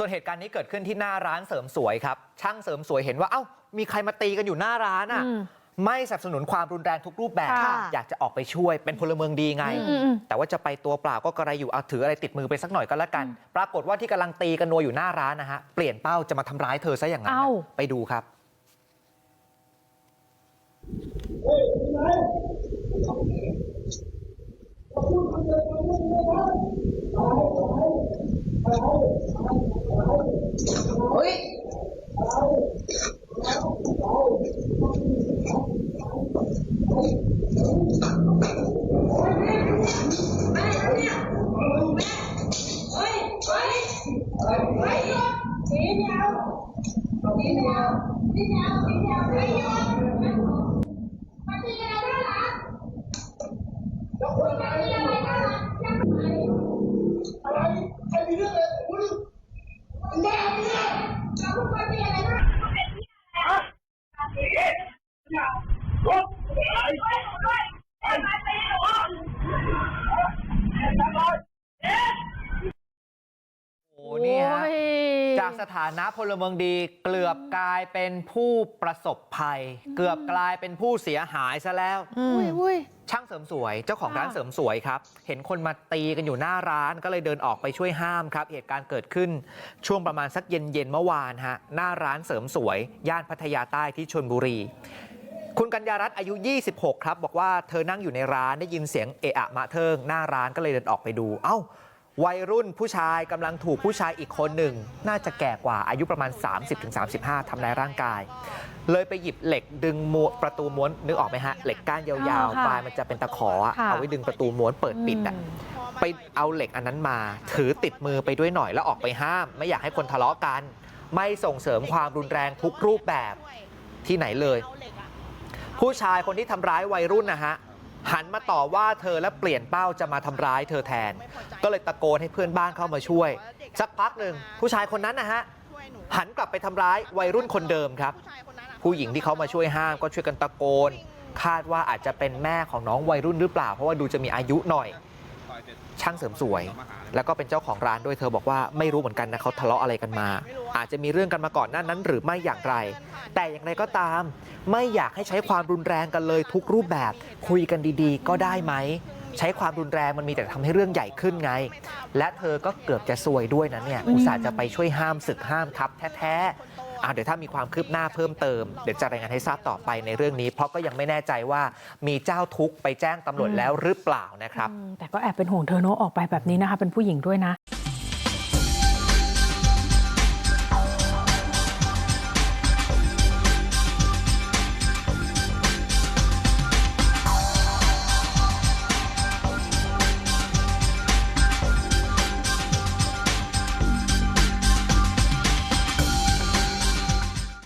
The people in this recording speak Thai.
ส่วนเหตุการณ์นี้เกิดขึ้นที่หน้าร้านเสริมสวยครับ ช่างเสริมสวยเห็นว่าเอ้ามีใครมาตีกันอยู่หน้าร้านอะอืมไม่สนับสนุนความรุนแรงทุกรูปแบบค่ะอยากจะออกไปช่วยเป็นพลเมืองดีไงอืมอืมแต่ว่าจะไปตัวเปล่าก็กระไรอยู่เอาถืออะไรติดมือไปสักหน่อยก็แล้วกัน ปรากฏว่าที่กำลังตีกันนัวอยู่หน้าร้านนะฮะเปลี่ยนเป้าจะมาทำร้ายเธอซะอย่างนั้นเอ้านะไปดูครับ Ui. Đi nào, đi nào, đi nào, đi nào, đi nào. โอ้เนี่ยฮะโอ้ยจากสถานะพลเมืองดีเกือบกลายเป็นผู้ประสบภัย เกือบกลายเป็นผู้เสียหายซะแล้วอุ้ยอุ้ยช่างเสริมสวยเจ้าของค่ะร้านเสริมสวยครับ เห็นคนมาตีกันอยู่หน้าร้านก็เลยเดินออกไปช่วยห้ามครับ เหตุการณ์เกิดขึ้นช่วงประมาณสักเย็นเย็นๆเมื่อวานฮะหน้าร้านเสริมสวย ย่านพัทยาใต้ที่ชนบุรี คุณกัญญารัตน์อายุ 26 ครับ บอกว่าเธอนั่งอยู่ในร้านได้ยินเสียงเอะอะมะเทิงหน้าร้านก็เลยเดินออกไปดู เอ้า วัยรุ่นผู้ชายกำลังถูกผู้ชายอีกคนหนึ่งน่าจะแก่กว่าอายุประมาณ 30-35ทำร้ายร่างกาย เลยไปหยิบเหล็กดึงม้วนประตูม้วนนึกออกไหมฮะ เหล็กก้านยาวอ่าๆค่ะปลายมันจะเป็นตะขออะค่ะเอาไว้ดึงประตูม้วนเปิดปิดอะไปเอาเหล็กอันนั้นมา ถือติดมือไปด้วยหน่อยแล้วออกไปห้าม ไม่อยากให้คนทะเลาะกัน ไม่ส่งเสริมความรุนแรงทุกรูปแบบที่ไหนเลย ผู้ชายคนที่ทำร้ายวัยรุ่นนะฮะ หันมาต่อว่าเธอและเปลี่ยนเป้าจะมาทำร้ายเธอแทน ก็เลยตะโกนให้เพื่อนบ้านเข้ามาช่วย สักพักหนึ่งผู้ชายคนนั้นนะฮะหันกลับไปทำร้ายวัยรุ่นคนเดิมครับ ผู้หญิงที่เขามาช่วยห้ามก็ช่วยกันตะโกน คาดว่าอาจจะเป็นแม่ของน้องวัยรุ่นหรือเปล่า เพราะว่าดูจะมีอายุหน่อย ช่างเสริมสวย แล้วก็เป็นเจ้าของร้านด้วยเธอบอกว่าไม่รู้เหมือนกันนะเขาทะเลาะอะไรกันมา อาจจะมีเรื่องกันมาก่อนหน้านั้น หรือไม่อย่างไร แต่อย่างไรก็ตาม ไม่อยากให้ใช้ความรุนแรงกันเลยทุกรูปแบบ คุยกันดีๆ ก็ได้ไหมใช้ความรุนแรงมันมีแต่ทำให้เรื่องใหญ่ขึ้นไง และเธอก็เกือบจะซวยด้วยนะเนี่ยอุตส่าห์จะไปช่วยห้ามศึกห้ามทับแท้ๆอะ เดี๋ยวถ้ามีความคืบหน้าเพิ่มเติมเดี๋ยวจะรายงานให้ทราบต่อไปในเรื่องนี้ เพราะก็ยังไม่แน่ใจว่ามีเจ้าทุกข์ไปแจ้งตำรวจแล้วหรือเปล่านะครับ แต่ก็แอบเป็นห่วงเธอเนอะออกไปแบบนี้นะคะเป็นผู้หญิงด้วยนะ